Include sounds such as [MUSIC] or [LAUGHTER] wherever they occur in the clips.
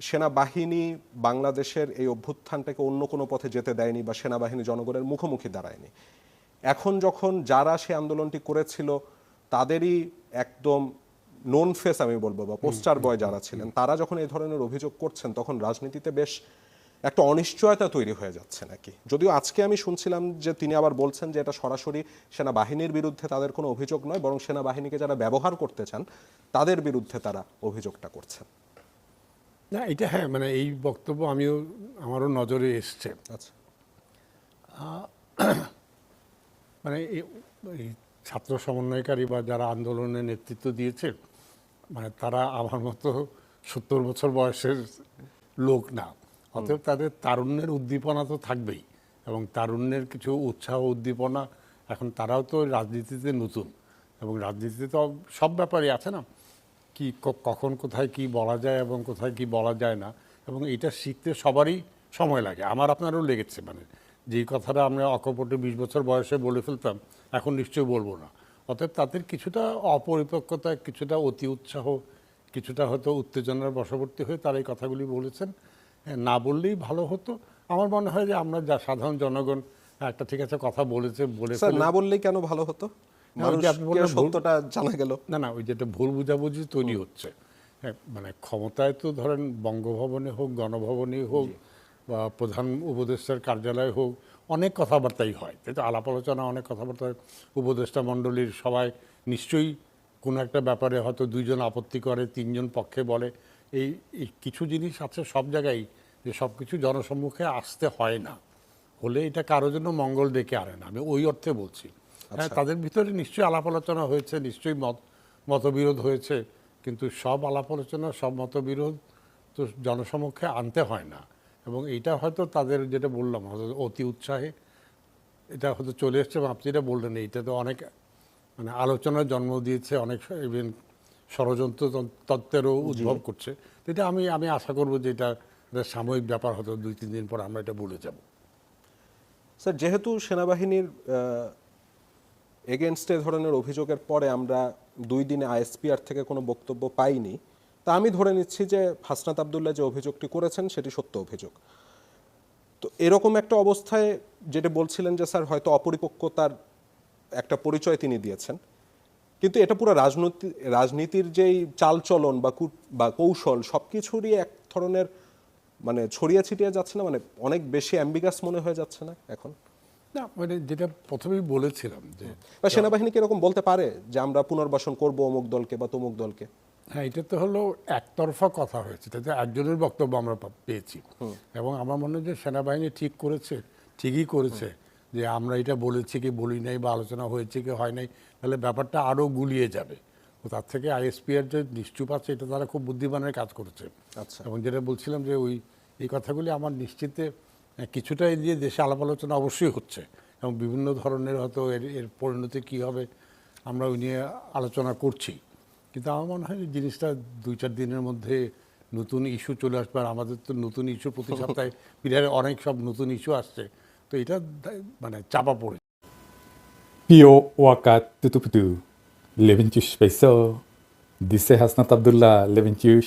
সেনাবাহিনী বাংলাদেশের এই অভ্যুত্থানটাকে অন্য কোনো পথে যেতে দেয়নি বা সেনাবাহিনী জনগণের মুখোমুখি দাঁড়ায়নি। এখন যখন যারা সে আন্দোলনটি করেছিল তাদেরই একদম নন ফেস আমি বলব বা পোস্টার বয় যারা ছিলেন তারা যখন এই ধরনের অভিযোগ করছেন তখন রাজনীতিতে বেশ একটা অনিশ্চয়তা তৈরি হয়ে যাচ্ছে নাকি? যদিও আজকে আমি শুনছিলাম যে তিনি আবার বলছেন যে এটা সরাসরি সেনাবাহিনীর বিরুদ্ধে তাদের কোনো অভিযোগ নয় বরং সেনাবাহিনীকে যারা ব্যবহার করতে চান তাদের বিরুদ্ধে তারা অভিযোগটা করছেন। না এটা হ্যাঁ মানে এই বক্তব্য আমিও আমারও নজরে এসছে। আচ্ছা। মানে ছাত্র সমন্বয়কারী বা যারা আন্দোলনে নেতৃত্ব দিয়েছে মানে তারা আমার মতো সত্তর বছর বয়সের লোক না। অতএব তাদের তারুণ্যের উদ্দীপনা তো থাকবেই এবং তারুণ্যের কিছু উৎসাহ উদ্দীপনা এখন তারাও তো রাজনীতিতে নতুন এবং রাজনীতিতে তো সব ব্যাপারই আছে না? কি কখন কোথায় কি বলা যায় এবং কোথায় কি বলা যায় না। এবং এটা শিখতে সবারই সময় লাগে। আমার আপনারও লেগেছে মানে। যেই কথাটা আমরা অকপটে বিশ বছর বয়সে বলে ফেলতাম এখন নিশ্চয়ই বলব না। অতএব তাদের কিছুটা অপরিপক্কতা কিছুটা অতি উৎসাহ কিছুটা হয়তো উত্তেজনার বশবর্তী হয়ে তারা এই কথাগুলি বলেছেন। হ্যাঁ, না বললেই ভালো হতো। আমার মনে হয় যে আমরা যা সাধারণ জনগণ একটা ঠিক আছে কথা বলেছে বলে না বললেই কেন ভালো হতো? সত্যটা জানা গেল? না না ওই যেটা ভুল বুঝাবুঝি তৈরি হচ্ছে। হ্যাঁ, মানে ক্ষমতায় তো ধরেন বঙ্গভবনে হোক গণভবনে হোক বা প্রধান উপদেষ্টার কার্যালয়ে হোক অনেক কথাবার্তাই হয়। তাই তো আলাপ আলোচনা অনেক কথাবার্তা। উপদেষ্টা মণ্ডলীর সবাই নিশ্চয়ই কোনো একটা ব্যাপারে হয়তো দুইজন আপত্তি করে তিনজন পক্ষে বলে। এই এই কিছু জিনিস আছে সব জায়গায় যে সব কিছু জনসম্মুখে আসতে হয় না। হলে এটা কারোর জন্য মঙ্গল ডেকে আনে না। আমি ওই অর্থে বলছি। হ্যাঁ তাদের ভিতরে নিশ্চয়ই আলাপ আলোচনা হয়েছে নিশ্চয়ই মত মতবিরোধ হয়েছে কিন্তু সব আলাপ আলোচনা সব মতবিরোধ তো জনসমক্ষে আনতে হয় না। এবং এইটা হয়তো তাদের যেটা বললাম হয়তো অতি উৎসাহে এটা হয়তো চলে এসছে এবং আপনি যেটা বললেন এইটা তো অনেক মানে আলোচনার জন্ম দিয়েছে অনেক ইভেন ষড়যন্ত্র তত্ত্বেরও উদ্ভব করছে। এটা আমি আমি আশা করব যে এটা সাময়িক ব্যাপার হয়তো দুই তিন দিন পর আমরা এটা বলে যাব। স্যার যেহেতু সেনাবাহিনীর এগেনস্ট ধরনের অভিযোগের পরে আমরা দুই দিনে আইএসপিআর থেকে কোনো বক্তব্য পাইনি। তা আমি ধরে নিচ্ছি যে হাসনাত আবদুল্লাহ যে অভিযোগটি করেছেন সেটি সত্য অভিযোগ। তো এরকম একটা অবস্থায় যেটা বলছিলেন যে, স্যার, হয়তো অপরিপক্কতার একটা পরিচয় তিনি দিয়েছেন। কিন্তু এটা পুরো রাজনীতি, রাজনীতির যেই চালচলন বা বা কৌশল সব কিছুরই এক ধরনের মানে ছড়িয়ে ছিটিয়ে যাচ্ছে না মানে অনেক বেশি অ্যাম্বিগাস মনে হয়ে যাচ্ছে না এখন? না মানে যেটা প্রথমেই বলেছিলাম যে বা সেনাবাহিনী কি এরকম বলতে পারে যে আমরা পুনর্বাসন করব অমুক দলকে বা তমুক দলকে? হ্যাঁ এটা তো হলো একতরফা কথা হয়েছে তাতে একজনের বক্তব্য আমরা পেয়েছি। এবং আমার মনে হয় যে সেনাবাহিনী ঠিক করেছে ঠিকই করেছে যে আমরা এটা বলেছি কি বলি নাই বা আলোচনা হয়েছে কি হয় নাই তাহলে ব্যাপারটা আরও গুলিয়ে যাবে। তো তার থেকে আইএসপিআর যে নিশ্চুপ আছে এটা তারা খুব বুদ্ধিমানের কাজ করেছে। আচ্ছা। এবং যেটা বলছিলাম যে ওই এই কথাগুলি আমার নিশ্চিতে কিছুটা এই দিয়ে দেশে আলাপ আলোচনা অবশ্যই হচ্ছে এবং বিভিন্ন ধরনের হয়তো এর এর পরিণতি কী হবে আমরা ওই নিয়ে আলোচনা করছি। কিন্তু আমার মনে হয় জিনিসটা দুই চার দিনের মধ্যে নতুন ইস্যু চলে আসবে আর আমাদের তো নতুন ইস্যু প্রতি [LAUGHS] সপ্তাহে বিরাট অনেক সব নতুন ইস্যু আসছে। তো এটা মানে চাপা পড়ে। Pio Waka Tutuputu, Leventush Peso, দিছে হাসনাত আবদুল্লাহ লেভেনচুশ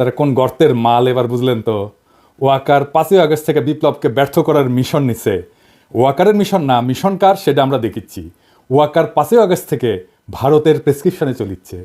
তারা কোন গর্তের মাল এবার বুঝলেন তো? ওয়াকার পাঁচই আগস্ট থেকে বিপ্লবকে ব্যর্থ করার মিশন নিছে। ওয়াকারের মিশন না, মিশন কার সেটা আমরা দেখিচ্ছি। ওয়াকার পাঁচই আগস্ট থেকে ভারতের প্রেসক্রিপশনে চলিচ্ছে।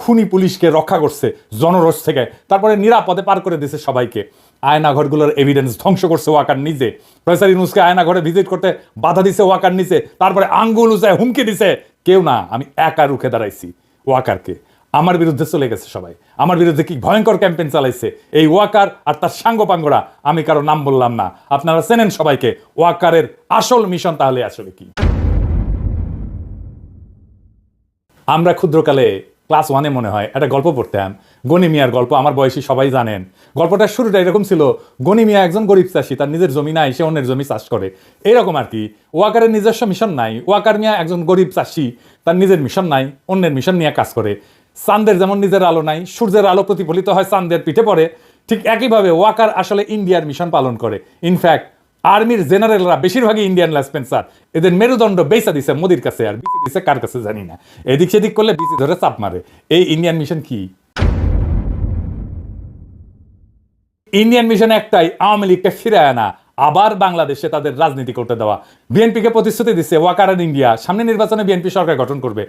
খুনি পুলিশকে রক্ষা করছে জনরোষ থেকে। তারপরে নিরাপদে পার করে দিছে সবাইকে। আয়নাঘরগুলোর এভিডেন্স ধ্বংস করছে ওয়াকার নিজে। প্রফেসর ইউনুসকে আয়নাঘরে ভিজিট করতে বাধা দিছে ওয়াকার নিচে তারপরে আঙ্গুল উঁচায় হুমকি দিছে। কেউ না, আমি একা রুখে দাঁড়াইছি ওয়াকারকে। আমার বিরুদ্ধে চলে গেছে সবাই। আমার বিরুদ্ধে কি ভয়ঙ্কর ক্যাম্পেইন চালাইছে? এই ওয়াকার আর তার সাঙ্গপাঙ্গরা, আমি কারও নাম বললাম না। আপনারা চেনেন সবাইকে, ওয়াকারের আসল মিশন তাহলে আসলে কি? আমরা ক্ষুদ্রকালে ক্লাস ওয়ানে মনে হয়, একটা গল্প পড়তাম। গনি মিয়ার গল্প, আমার বয়সী সবাই জানেন। গল্পটার শুরুটা এরকম ছিল, গনি মিয়া একজন গরিব চাষি, তার নিজের জমি নাই, সে অন্যের জমি চাষ করে। এরকম আর কি, ওয়াকারের নিজস্ব মিশন নাই, ওয়াকার মিয়া একজন গরিব চাষি, তার নিজের মিশন নাই, অন্যের মিশন নিয়ে কাজ করে। চান্দের যেমন নিজের আলো নাই, সূর্যের আলো প্রতিফলিত হয় চান্দের পিঠে পড়ে। ঠিক একইভাবে ওয়াকার আসলে ইন্ডিয়ার মিশন পালন করে। ইনফ্যাক্ট আর্মির জেনারেলরা বেশিরভাগই ইন্ডিয়ান স্পেন্সার এদের মেরুদণ্ড বেসা দিছে মোদির কাছে আর বিসি দিছে কার কাছে জানি না। এদিক সেদিক করলে বিসি ধরে চাপ মারে। এই ইন্ডিয়ান মিশন কি? ইন্ডিয়ান মিশন একটাই, আওয়ামী লীগকে ফিরে আনা। আবার বাংলাদেশে তাদের রাজনীতি করতে দেওয়া। বিএনপিকে প্রতিশ্রুতি দিচ্ছে ওয়াকার অ্যান্ড ইন্ডিয়া। সামনে নির্বাচনে বিএনপি সরকার গঠন করবে।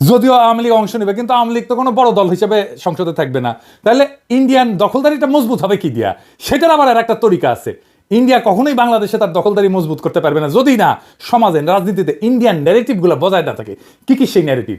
যদিও আওয়ামী লীগ অংশ নেবে, কিন্তু আওয়ামী লীগ তো কোনো বড় দল হিসেবে সংসদে থাকবে না। তাহলে ইন্ডিয়ান দখলদারিটা মজবুত হবে কি দিয়া? সেটার আবার আর একটা তরিকা আছে। ইন্ডিয়া কখনোই বাংলাদেশে তার দখলদারি মজবুত করতে পারবে না। যদি না, সমাজে, রাজনীতিতে ইন্ডিয়ান ন্যারেটিভগুলো বজায় না থাকে। কী কী সেই ন্যারেটিভ